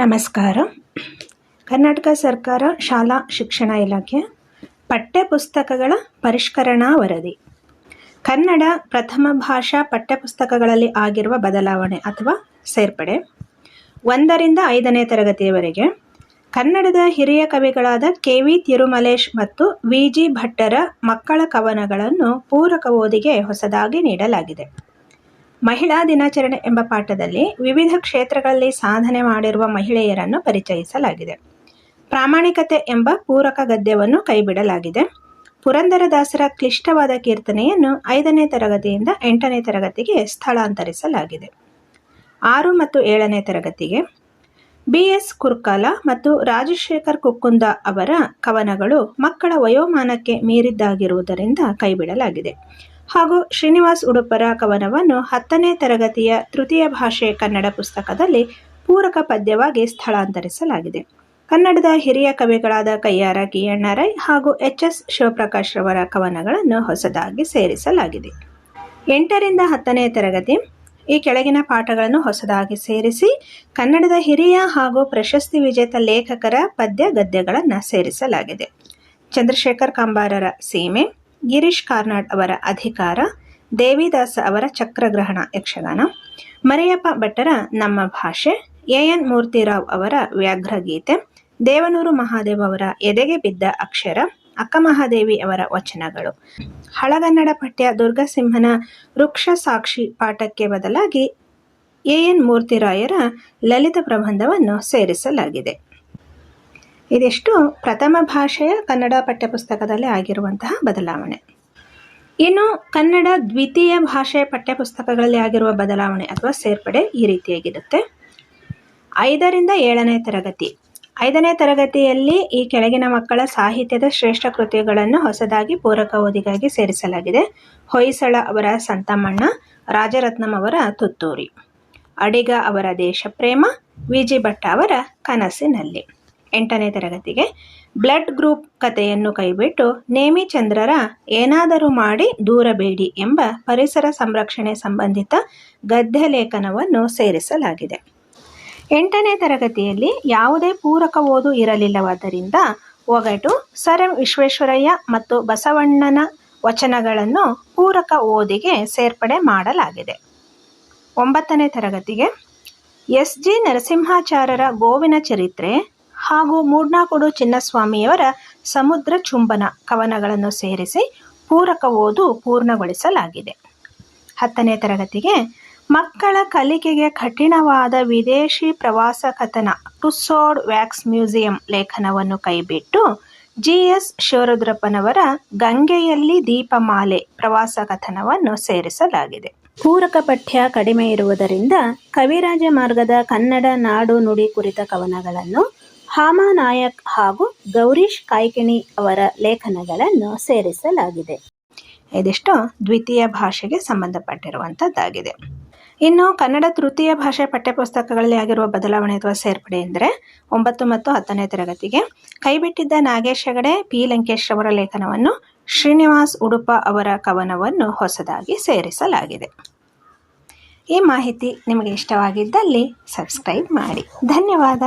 ನಮಸ್ಕಾರ. ಕರ್ನಾಟಕ ಸರ್ಕಾರ ಶಾಲಾ ಶಿಕ್ಷಣ ಇಲಾಖೆ ಪಠ್ಯಪುಸ್ತಕಗಳ ಪರಿಷ್ಕರಣಾ ವರದಿ. ಕನ್ನಡ ಪ್ರಥಮ ಭಾಷಾ ಪಠ್ಯಪುಸ್ತಕಗಳಲ್ಲಿ ಆಗಿರುವ ಬದಲಾವಣೆ ಅಥವಾ ಸೇರ್ಪಡೆ. ಒಂದರಿಂದ ಐದನೇ ತರಗತಿಯವರೆಗೆ ಕನ್ನಡದ ಹಿರಿಯ ಕವಿಗಳಾದ ಕೆ ವಿ ತಿರುಮಲೇಶ್ ಮತ್ತು ವಿ ಜಿ ಭಟ್ಟರ ಮಕ್ಕಳ ಕವನಗಳನ್ನು ಪೂರಕ ಓದಿಗೆ ಹೊಸದಾಗಿ ನೀಡಲಾಗಿದೆ. ಮಹಿಳಾ ದಿನಾಚರಣೆ ಎಂಬ ಪಾಠದಲ್ಲಿ ವಿವಿಧ ಕ್ಷೇತ್ರಗಳಲ್ಲಿ ಸಾಧನೆ ಮಾಡಿರುವ ಮಹಿಳೆಯರನ್ನು ಪರಿಚಯಿಸಲಾಗಿದೆ. ಪ್ರಾಮಾಣಿಕತೆ ಎಂಬ ಪೂರಕ ಗದ್ಯವನ್ನು ಕೈಬಿಡಲಾಗಿದೆ. ಪುರಂದರದಾಸರ ಕ್ಲಿಷ್ಟವಾದ ಕೀರ್ತನೆಯನ್ನು ಐದನೇ ತರಗತಿಯಿಂದ ಎಂಟನೇ ತರಗತಿಗೆ ಸ್ಥಳಾಂತರಿಸಲಾಗಿದೆ. ಆರು ಮತ್ತು ಏಳನೇ ತರಗತಿಗೆ ಬಿ ಎಸ್ ಕುರ್ಕಾಲ ಮತ್ತು ರಾಜಶೇಖರ್ ಕುಕ್ಕುಂದ ಅವರ ಕವನಗಳು ಮಕ್ಕಳ ವಯೋಮಾನಕ್ಕೆ ಮೀರಿದ್ದಾಗಿರುವುದರಿಂದ ಕೈಬಿಡಲಾಗಿದೆ. ಹಾಗೂ ಶ್ರೀನಿವಾಸ್ ಉಡುಪರ ಕವನವನ್ನು ಹತ್ತನೇ ತರಗತಿಯ ತೃತೀಯ ಭಾಷೆ ಕನ್ನಡ ಪುಸ್ತಕದಲ್ಲಿ ಪೂರಕ ಪದ್ಯವಾಗಿ ಸ್ಥಳಾಂತರಿಸಲಾಗಿದೆ. ಕನ್ನಡದ ಹಿರಿಯ ಕವಿಗಳಾದ ಕಯ್ಯಾರ ಕಿಯಣ್ಣ ರೈ ಹಾಗೂ ಎಚ್ ಎಸ್ ಶಿವಪ್ರಕಾಶ್ ರವರ ಕವನಗಳನ್ನು ಹೊಸದಾಗಿ ಸೇರಿಸಲಾಗಿದೆ. ಎಂಟರಿಂದ ಹತ್ತನೇ ತರಗತಿ. ಈ ಕೆಳಗಿನ ಪಾಠಗಳನ್ನು ಹೊಸದಾಗಿ ಸೇರಿಸಿ ಕನ್ನಡದ ಹಿರಿಯ ಹಾಗೂ ಪ್ರಶಸ್ತಿ ವಿಜೇತ ಲೇಖಕರ ಪದ್ಯ ಗದ್ಯಗಳನ್ನು ಸೇರಿಸಲಾಗಿದೆ. ಚಂದ್ರಶೇಖರ್ ಕಂಬಾರರ ಸೀಮೆ. ಗಿರೀಶ್ ಕಾರ್ನಾಡ್ ಅವರ ಅಧಿಕಾರ, ದೇವಿದಾಸ ಅವರ ಚಕ್ರಗ್ರಹಣ ಯಕ್ಷಗಾನ, ಮರಿಯಪ್ಪ ಭಟ್ಟರ ನಮ್ಮ ಭಾಷೆ, ಎ ಎನ್ ಮೂರ್ತಿರಾವ್ ಅವರ ವ್ಯಾಘ್ರಗೀತೆ, ದೇವನೂರು ಮಹಾದೇವ್ ಅವರ ಎದೆಗೆ ಬಿದ್ದ ಅಕ್ಷರ ಅಕ್ಕಮಹಾದೇವಿ ಅವರ ವಚನಗಳು. ಹಳಗನ್ನಡ ಪಠ್ಯ ದುರ್ಗಸಿಂಹನ ವೃಕ್ಷ ಸಾಕ್ಷಿ ಪಾಠಕ್ಕೆ ಬದಲಾಗಿ ಎ ಎನ್ ಮೂರ್ತಿರಾಯರ ಲಲಿತ ಪ್ರಬಂಧವನ್ನು ಸೇರಿಸಲಾಗಿದೆ. ಇದಿಷ್ಟು ಪ್ರಥಮ ಭಾಷೆಯ ಕನ್ನಡ ಪಠ್ಯಪುಸ್ತಕದಲ್ಲಿ ಆಗಿರುವಂತಹ ಬದಲಾವಣೆ. ಇನ್ನು ಕನ್ನಡ ದ್ವಿತೀಯ ಭಾಷೆ ಪಠ್ಯಪುಸ್ತಕಗಳಲ್ಲಿ ಆಗಿರುವ ಬದಲಾವಣೆ ಅಥವಾ ಸೇರ್ಪಡೆ ಈ ರೀತಿಯಾಗಿರುತ್ತೆ. ಐದರಿಂದ ಏಳನೇ ತರಗತಿ. ಐದನೇ ತರಗತಿಯಲ್ಲಿ ಈ ಕೆಳಗಿನ ಮಕ್ಕಳ ಸಾಹಿತ್ಯದ ಶ್ರೇಷ್ಠ ಕೃತಿಗಳನ್ನು ಹೊಸದಾಗಿ ಪೂರಕ ಓದಿಗಾಗಿ ಸೇರಿಸಲಾಗಿದೆ. ಹೊಯ್ಸಳ ಅವರ ಸಂತಮಣ್ಣ, ರಾಜರತ್ನಂ ಅವರ ತುತ್ತೂರಿ, ಅಡಿಗ ಅವರ ದೇಶಪ್ರೇಮ ವಿಜಿ ಭಟ್ಟ ಅವರ ಕನಸಿನಲ್ಲಿ. ಎಂಟನೇ ತರಗತಿಗೆ. ಬ್ಲಡ್ ಗ್ರೂಪ್ ಕಥೆಯನ್ನು ಕೈಬಿಟ್ಟು ನೇಮಿಚಂದ್ರರ ಏನಾದರೂ ಮಾಡಿ ದೂರಬೇಡಿ ಎಂಬ ಪರಿಸರ ಸಂರಕ್ಷಣೆ ಸಂಬಂಧಿತ ಗದ್ಯ ಲೇಖನವನ್ನು ಸೇರಿಸಲಾಗಿದೆ. ಎಂಟನೇ ತರಗತಿಯಲ್ಲಿ ಯಾವುದೇ ಪೂರಕ ಓದು ಇರಲಿಲ್ಲವಾದ್ದರಿಂದ ಒಗಟು ಸರ್ ಎಂ ವಿಶ್ವೇಶ್ವರಯ್ಯ ಮತ್ತು ಬಸವಣ್ಣನ ವಚನಗಳನ್ನು ಪೂರಕ ಓದಿಗೆ ಸೇರ್ಪಡೆ ಮಾಡಲಾಗಿದೆ. ಒಂಬತ್ತನೇ ತರಗತಿಗೆ, ಎಸ್ ಜಿ ನರಸಿಂಹಾಚಾರ್ಯರ ಗೋವಿನ ಚರಿತ್ರೆ ಹಾಗೂ ಮೂಡ್ನಾಕುಡು ಚಿನ್ನಸ್ವಾಮಿಯವರ ಸಮುದ್ರ ಚುಂಬನ ಕವನಗಳನ್ನು ಸೇರಿಸಿ ಪೂರಕ ಓದು ಪೂರ್ಣಗೊಳಿಸಲಾಗಿದೆ. ಹತ್ತನೇ ತರಗತಿಗೆ ಮಕ್ಕಳ ಕಲಿಕೆಗೆ ಕಠಿಣವಾದ ವಿದೇಶಿ ಪ್ರವಾಸ ಕಥನ ಟುಸೋಡ್ ವ್ಯಾಕ್ಸ್ ಮ್ಯೂಸಿಯಂ ಲೇಖನವನ್ನು ಕೈಬಿಟ್ಟು ಜಿ ಎಸ್ ಶಿವರುದ್ರಪ್ಪನವರ ಗಂಗೆಯಲ್ಲಿ ದೀಪಮಾಲೆ ಪ್ರವಾಸ ಕಥನವನ್ನು ಸೇರಿಸಲಾಗಿದೆ. ಪೂರಕ ಪಠ್ಯ ಕಡಿಮೆ ಇರುವುದರಿಂದ ಕವಿರಾಜ ಮಾರ್ಗದ ಕನ್ನಡ ನಾಡು ನುಡಿ ಕುರಿತ ಕವನಗಳನ್ನು ಹಾಮ ನಾಯಕ್ ಹಾಗೂ ಗೌರೀಶ್ ಕಾಯ್ಕಿಣಿ ಅವರ ಲೇಖನಗಳನ್ನು ಸೇರಿಸಲಾಗಿದೆ. ಇದಿಷ್ಟು ದ್ವಿತೀಯ ಭಾಷೆಗೆ ಸಂಬಂಧಪಟ್ಟಿರುವಂಥದ್ದಾಗಿದೆ. ಇನ್ನು ಕನ್ನಡ ತೃತೀಯ ಭಾಷೆ ಪಠ್ಯಪುಸ್ತಕಗಳಲ್ಲಿ ಆಗಿರುವ ಬದಲಾವಣೆ ಅಥವಾ ಸೇರ್ಪಡೆ ಎಂದರೆ ಒಂಬತ್ತು ಮತ್ತು ಹತ್ತನೇ ತರಗತಿಗೆ ಕೈಬಿಟ್ಟಿದ್ದ ನಾಗೇಶ್ ಹೆಗಡೆ, ಪಿ. ಲಂಕೇಶ್ ಅವರ ಲೇಖನವನ್ನು ಶ್ರೀನಿವಾಸ್ ಉಡುಪ ಅವರ ಕವನವನ್ನು ಹೊಸದಾಗಿ ಸೇರಿಸಲಾಗಿದೆ. ಈ ಮಾಹಿತಿ ನಿಮಗೆ ಇಷ್ಟವಾಗಿದ್ದಲ್ಲಿ ಸಬ್ಸ್ಕ್ರೈಬ್ ಮಾಡಿ. ಧನ್ಯವಾದ.